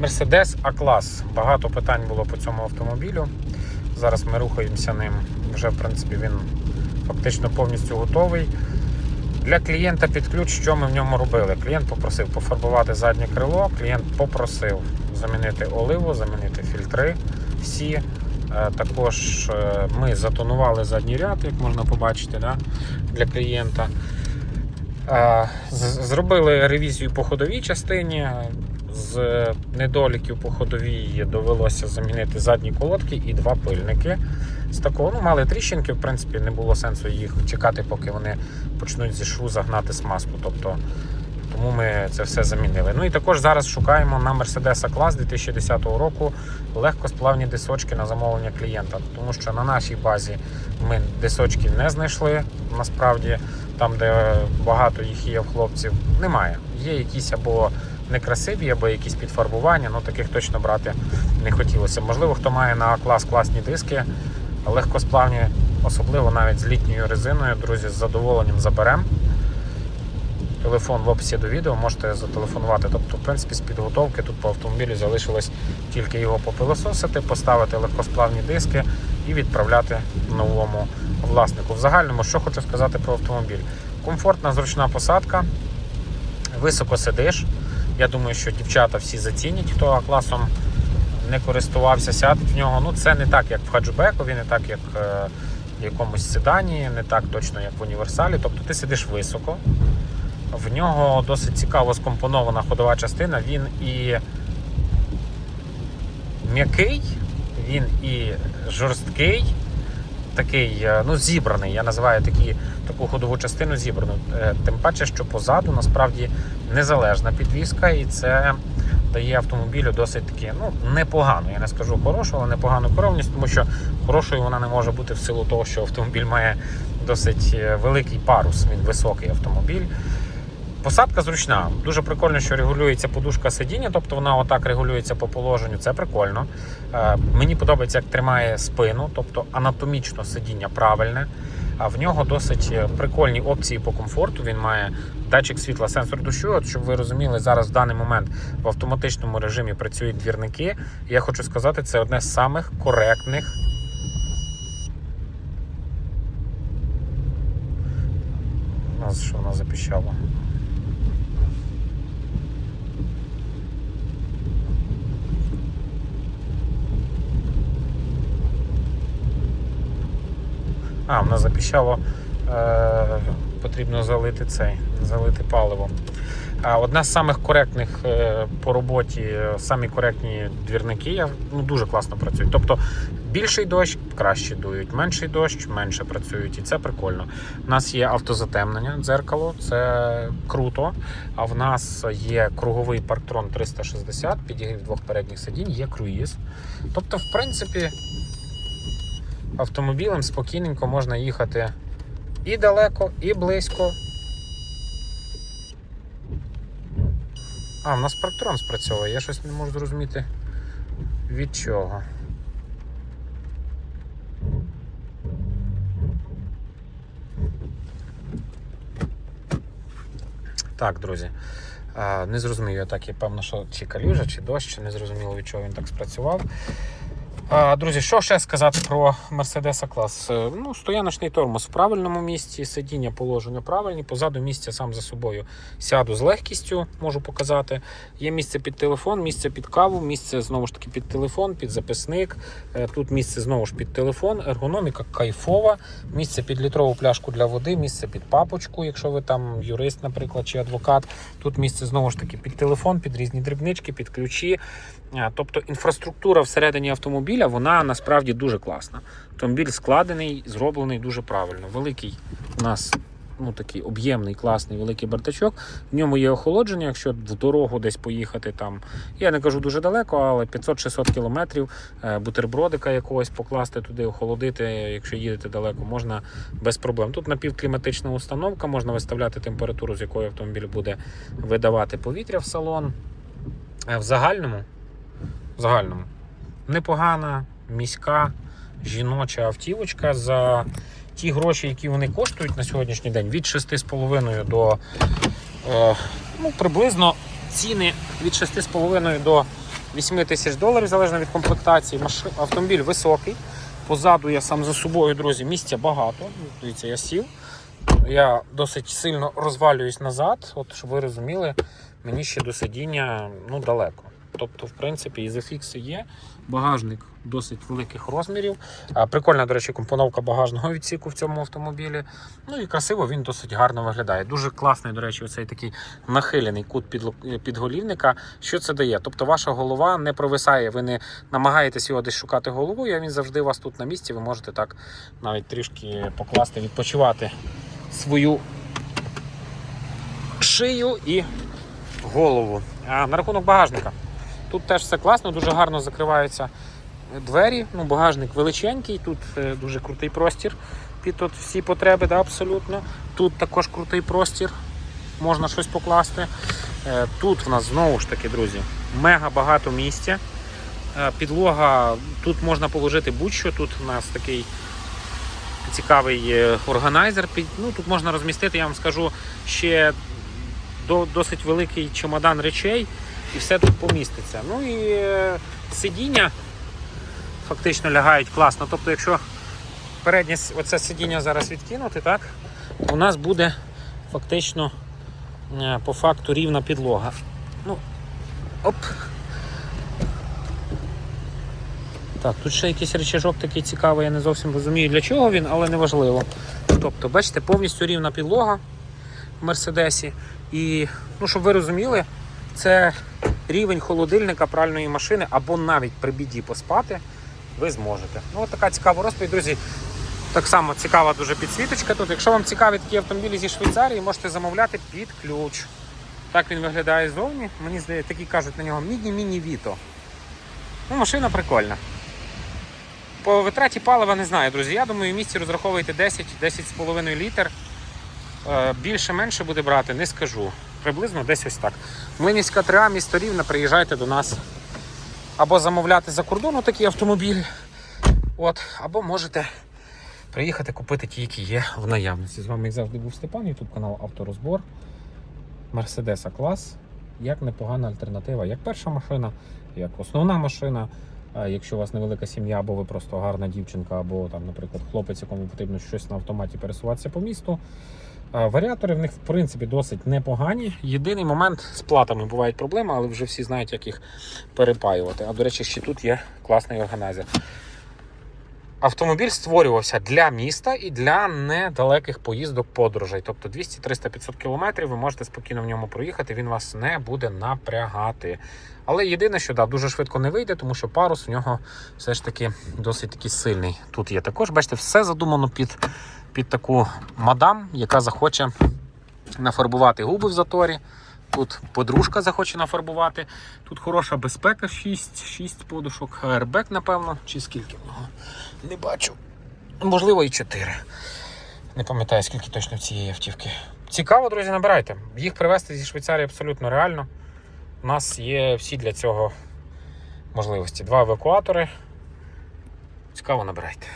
Mercedes A-клас. Багато питань було по цьому автомобілю. Зараз ми рухаємося ним. Вже, в принципі, він фактично повністю готовий. Для клієнта під ключ, що ми в ньому робили? Клієнт попросив пофарбувати заднє крило, клієнт попросив замінити оливу, замінити фільтри всі. Е, Також е, ми затонували задній ряд, як можна побачити, да, для клієнта. Е, Зробили ревізію по ходовій частині. З недоліків по ходовій довелося замінити задні колодки і два пильники. З такого ну, мали тріщинки, в принципі, не було сенсу їх чекати, поки вони почнуть зі шву загнати смазку. Тобто, тому ми це все замінили. Ну і також зараз шукаємо на Mercedes A-клас 2010 року легкосплавні дисочки на замовлення клієнта. Тому що на нашій базі ми дисочки не знайшли. Насправді, там, де багато їх є в хлопців, немає. Є якісь або некрасиві, або якісь підфарбування, ну таких точно брати не хотілося. Можливо, хто має на клас класні диски, легкосплавні, особливо навіть з літньою резиною, друзі, з задоволенням заберемо. Телефон в описі до відео можете зателефонувати. Тобто, в принципі, з підготовки тут по автомобілю залишилось тільки його попилососити, поставити легкосплавні диски і відправляти новому власнику. В загальному, що хочу сказати про автомобіль. Комфортна, зручна посадка, високо сидиш. Я думаю, що дівчата всі зацінять, хто А-класом не користувався, сядуть в нього. Ну, це не так, як в хеджбекові, не так, як е, в якомусь седані, не так точно, як в універсалі. Тобто ти сидиш високо. В нього досить цікаво скомпонована ходова частина. Він і м'який, він і жорсткий, такий, е, ну, зібраний. Я називаю такі, таку ходову частину зібрану. Е, Тим паче, що позаду насправді незалежна підвізка, і це дає автомобілю досить таки ну, непогано. Я не скажу хорошу, але непогану керовність, тому що хорошою вона не може бути в силу того, що автомобіль має досить е, великий парус, він високий автомобіль. Посадка зручна. Дуже прикольно, що регулюється подушка сидіння, тобто вона отак регулюється по положенню. Це прикольно. Е, Мені подобається, як тримає спину, тобто анатомічно сидіння правильне. А в нього досить е, прикольні опції по комфорту. Він має датчик світла, сенсор дощу. От щоб ви розуміли, зараз в даний момент в автоматичному режимі працюють двірники. Я хочу сказати, це одне з самих коректних. Що вона запіщала? А, в нас запіщало, е, потрібно залити цей, залити паливо. А одна з самих коректних е, по роботі, е, самі коректні двірники, я- ну, дуже класно працюють. Тобто більший дощ краще дують, менший дощ менше працюють, і це прикольно. У нас є автозатемнення, дзеркало, це круто. А в нас є круговий парктрон 360, підігрів двох передніх сидінь, є круїз. Тобто, в принципі, автомобілем спокійненько можна їхати і далеко, і близько. А, в нас парктрон спрацьовує. Я щось не можу зрозуміти від чого. Так, друзі. Не зрозумів я так, і певно, що чи калюжа, чи дощ, чи не зрозуміло, від чого він так спрацював. Друзі, що ще сказати про Mercedes клас? Ну, стояночний тормоз в правильному місці, сидіння положення правильні, позаду місця сам за собою сяду з легкістю, можу показати. Є місце під телефон, місце під каву, місце знову ж таки під телефон, під записник. Е, Тут місце знову ж під телефон, ергономіка кайфова, місце під літрову пляшку для води, місце під папочку, якщо ви там юрист, наприклад, чи адвокат. Тут місце знову ж таки під телефон, під різні дрібнички, під ключі. Е, Тобто інфраструктура всередині автомобіля вона насправді дуже класна. Автомобіль складений, зроблений дуже правильно. Великий у нас ну, такий об'ємний, класний, великий бардачок. В ньому є охолодження, якщо в дорогу десь поїхати там. Я не кажу дуже далеко, але 500-600 кілометрів е, бутербродика якогось покласти туди, охолодити, якщо їдете далеко, можна без проблем. Тут напівкліматична установка, можна виставляти температуру, з якою автомобіль буде видавати повітря в салон. Е, В загальному, в загальному непогана міська жіноча автівочка за ті гроші, які вони коштують на сьогоднішній день, від 6,5 до е, ну, приблизно ціни від 6,5 до 8 тисяч доларів, залежно від комплектації. Автомобіль високий. Позаду я сам за собою, друзі, місця багато. Дивіться, я сів. Я досить сильно розвалююсь назад, от щоб ви розуміли, мені ще до сидіння ну, далеко. Тобто, в принципі, і ізофікси є. Багажник досить великих розмірів. Прикольна, до речі, компоновка багажного відсіку в цьому автомобілі. Ну і красиво він досить гарно виглядає. Дуже класний, до речі, оцей такий нахилений кут підголівника. Що це дає? Тобто ваша голова не провисає, ви не намагаєтесь його десь шукати головою, а він завжди у вас тут на місці. Ви можете так навіть трішки покласти, відпочивати свою шию і голову. А на рахунок багажника. Тут теж все класно, дуже гарно закриваються двері. Ну, багажник величенький, тут е, дуже крутий простір під от всі потреби, да, абсолютно. Тут також крутий простір, можна щось покласти. Е, Тут в нас знову ж таки, друзі, мега багато місця. Е, Підлога, тут можна положити будь-що. Тут у нас такий цікавий органайзер. Ну, тут можна розмістити, я вам скажу, ще досить великий чемодан речей, і все тут поміститься. Ну і е, сидіння фактично лягають класно. Тобто, якщо переднє оце сидіння зараз відкинути, так, у нас буде фактично е, по факту рівна підлога. Ну, оп. Так, тут ще якийсь речажок такий цікавий, я не зовсім розумію для чого він, але неважливо. Тобто, бачите, повністю рівна підлога в Мерседесі. І, ну, щоб ви розуміли, це рівень холодильника пральної машини або навіть при біді поспати ви зможете. Ну, от така цікава розповідь, друзі. Так само цікава дуже підсвіточка тут. Якщо вам цікаві такі автомобілі зі Швейцарії, можете замовляти під ключ. Так він виглядає ззовні. Мені здається, такі кажуть на нього міні-міні Віто. Ну, машина прикольна. По витраті палива не знаю, друзі. Я думаю, в місті розраховуйте 10 10,5 літр. Е, Більше-менше буде брати, не скажу. Приблизно десь ось так. Млинівська 3А, місто Рівне, приїжджайте до нас. Або замовляти за кордону такі автомобілі. От, або можете приїхати купити ті, які є в наявності. З вами, як завжди, був Степан, YouTube канал Авторозбор. Мерседеса клас. Як непогана альтернатива, як перша машина, як основна машина. Якщо у вас невелика сім'я, або ви просто гарна дівчинка, або там, наприклад, хлопець, якому потрібно щось на автоматі пересуватися по місту. Варіатори в них в принципі досить непогані. Єдиний момент з платами бувають проблеми, але вже всі знають, як їх перепаювати. А до речі, ще тут є класний органайзер. Автомобіль створювався для міста і для недалеких поїздок подорожей. Тобто 200, 300, 500 кілометрів ви можете спокійно в ньому проїхати, він вас не буде напрягати. Але єдине, що да, дуже швидко не вийде, тому що парус у нього все ж таки досить такий сильний. Тут є також, бачите, все задумано під, під таку мадам, яка захоче нафарбувати губи в заторі. Тут подружка захоче нафарбувати. Тут хороша безпека, 6, 6 подушок. Airbag, напевно, чи скільки в. Не бачу. Можливо, і 4. Не пам'ятаю, скільки точно цієї автівки. Цікаво, друзі, набирайте. Їх привезти зі Швейцарії абсолютно реально. У нас є всі для цього можливості. Два евакуатори. Цікаво, набирайте.